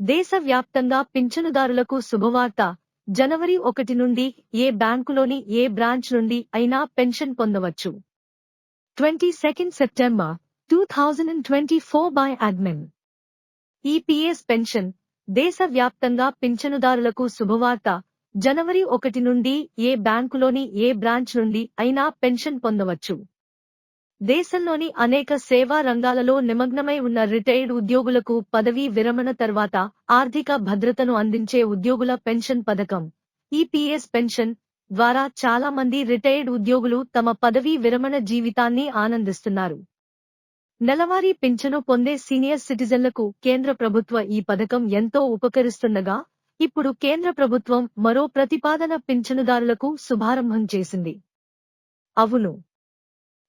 దేశవ్యాప్తంగా పింఛనుదారులకు శుభవార్త. జనవరి ఒకటి నుండి ఏ బ్యాంకులోని ఏ బ్రాంచ్ నుండి అయినా పెన్షన్ పొందవచ్చు. Twenty second September two thousand and twenty four by admin. EPS pension. దేశవ్యాప్తంగా పింఛనుదారులకు శుభవార్త. జనవరి ఒకటి నుండి ఏ బ్యాంకులోని ఏ బ్రాంచ్ నుండి అయినా పెన్షన్ పొందవచ్చు. దేశంలోని అనేక సేవా రంగాలలో నిమగ్నమై ఉన్న రిటైర్డ్ ఉద్యోగులకు పదవీ విరమణ తర్వాత ఆర్థిక భద్రతను అందించే ఉద్యోగుల పెన్షన్ పథకం. ఈపీఎస్ పెన్షన్ ద్వారా చాలా మంది రిటైర్డ్ ఉద్యోగులు తమ పదవీ విరమణ జీవితాన్ని ఆనందిస్తున్నారు. నెలవారీ పింఛను పొందే సీనియర్ సిటిజన్లకు కేంద్ర ప్రభుత్వ ఈ పథకం ఎంతో ఉపకరిస్తుండగా ఇప్పుడు కేంద్ర ప్రభుత్వం మరో ప్రతిపాదన పింఛనుదారులకు శుభారంభం చేసింది. అవును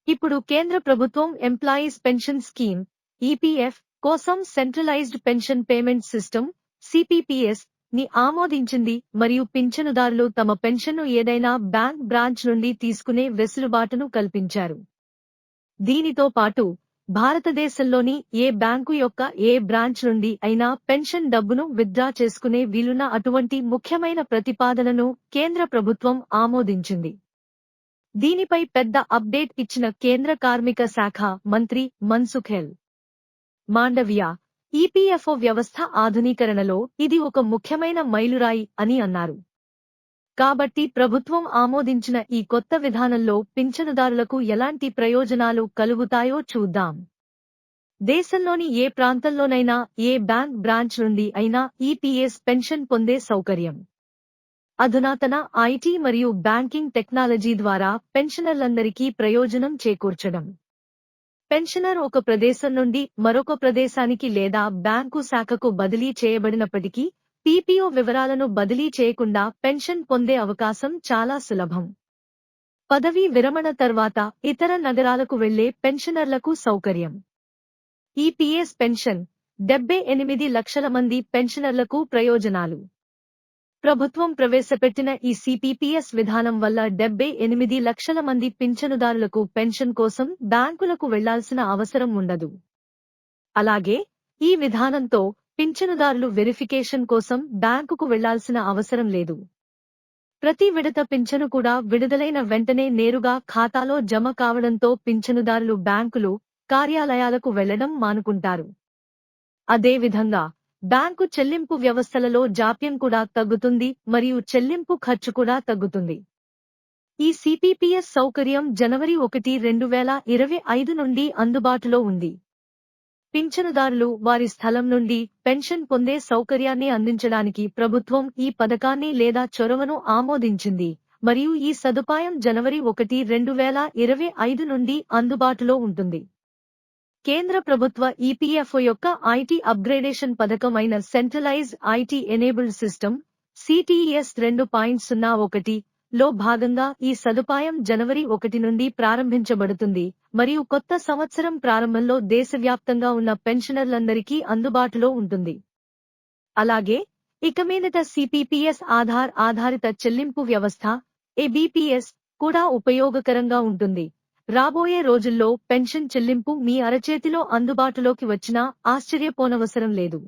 ఇప్పుడు కేంద్ర ప్రభుత్వం ఎంప్లాయీస్ పెన్షన్ స్కీమ్ ఈపీఎఫ్ కోసం సెంట్రలైజ్డ్ పెన్షన్ పేమెంట్ సిస్టమ్ సిపిపిఎస్ని ఆమోదించింది మరియు పింఛనుదారులు తమ పెన్షన్ను ఏదైనా బ్యాంక్ బ్రాంచ్ నుండి తీసుకునే వెసులుబాటును కల్పించారు. దీనితో పాటు భారతదేశంలోని ఏ బ్యాంకు యొక్క ఏ బ్రాంచ్ నుండి అయినా పెన్షన్ డబ్బును విత్డ్రా చేసుకునే వీలున్న అటువంటి ముఖ్యమైన ప్రతిపాదనను కేంద్ర ప్రభుత్వం ఆమోదించింది. దీనిపై పెద్ద అప్డేట్ ఇచ్చిన కేంద్ర కార్మిక శాఖ మంత్రి మన్సుఖెల్. మాండవియా ఈపీఎఫ్ఓ వ్యవస్థ ఆధునీకరణలో ఇది ఒక ముఖ్యమైన మైలురాయి అని అన్నారు. కాబట్టి ప్రభుత్వం ఆమోదించిన ఈ కొత్త విధానంలో పింఛనుదారులకు ఎలాంటి ప్రయోజనాలు కలుగుతాయో చూద్దాం. దేశంలోని ఏ ప్రాంతంలోనైనా ఏ బ్యాంక్ బ్రాంచ్ నుండి అయినా ఈపీఎస్ పెన్షన్ పొందే సౌకర్యం. అధునాతన ఐటీ మరియు బ్యాంకింగ్ టెక్నాలజీ ద్వారా పెన్షనర్లందరికీ ప్రయోజనం చేకూర్చడం. పెన్షనర్ ఒక ప్రదేశం నుండి మరొక ప్రదేశానికి లేదా బ్యాంకు శాఖకు బదిలీ చేయబడినప్పటికీ పీపీఓ వివరాలను బదిలీ చేయకుండా పెన్షన్ పొందే అవకాశం చాలా సులభం. పదవీ విరమణ తర్వాత ఇతర నగరాలకు వెళ్ళే పెన్షనర్లకు సౌకర్యం. ఈపీఎస్ పెన్షన్ డెబ్బై ఎనిమిది లక్షల మంది పెన్షనర్లకు ప్రయోజనాలు. ప్రభుత్వం ప్రవేశపెట్టిన ఈ సిపిపిఎస్ విధానం వల్ల డెబ్బై ఎనిమిది లక్షల మంది పింఛనుదారులకు పెన్షన్ కోసం బ్యాంకులకు వెళ్ళాల్సిన అవసరం ఉండదు. అలాగే ఈ విధానంతో పింఛనుదారులు వెరిఫికేషన్ కోసం బ్యాంకుకు వెళ్ళాల్సిన అవసరం లేదు. ప్రతి విడత పింఛను కూడా విడుదలైన వెంటనే నేరుగా ఖాతాలో జమ కావడంతో పింఛనుదారులు బ్యాంకులు కార్యాలయాలకు వెళ్ళడం మానుకుంటారు. అదేవిధంగా బ్యాంకు చెల్లింపు వ్యవస్థలలో జాప్యం కూడా తగ్గుతుంది మరియు చెల్లింపు ఖర్చు కూడా తగ్గుతుంది. ఈ సిపిపిఎస్ సౌకర్యం జనవరి ఒకటి రెండు వేల ఇరవై ఐదు నుండి అందుబాటులో ఉంది. పింఛనుదారులు వారి స్థలం నుండి పెన్షన్ పొందే సౌకర్యాన్ని అందించడానికి ప్రభుత్వం ఈ పథకాన్ని లేదా చొరవను ఆమోదించింది మరియు ఈ సదుపాయం జనవరి ఒకటి రెండు వేల ఇరవై ఐదు నుండి అందుబాటులో ఉంటుంది. కేంద్ర ప్రభుత్వ ఈపీఎఫ్ఓ యొక్క ఐటీ అప్గ్రేడేషన్ పథకం అయిన centralize IT enabled system CTS రెండు పాయింట్ సున్నా ఒకటి లో భాగంగా ఈ సదుపాయం జనవరి ఒకటి నుండి ప్రారంభించబడుతుంది. మరియు కొత్త సంవత్సరం ప్రారంభంలో దేశవ్యాప్తంగా ఉన్న పెన్షనర్లందరికీ అందుబాటులో ఉంటుంది. అలాగే ఇక మీదట సిపిపిఎస్ ఆధార్ ఆధారిత చెల్లింపు వ్యవస్థ ఏబిపిఎస్ కూడా ఉపయోగకరంగా ఉంటుంది. రాబోయే రోజుల్లో పెన్షన్ చెల్లింపు మీ అరచేతిలో అందుబాటులోకి వచ్చినా ఆశ్చర్యపోనవసరం లేదు.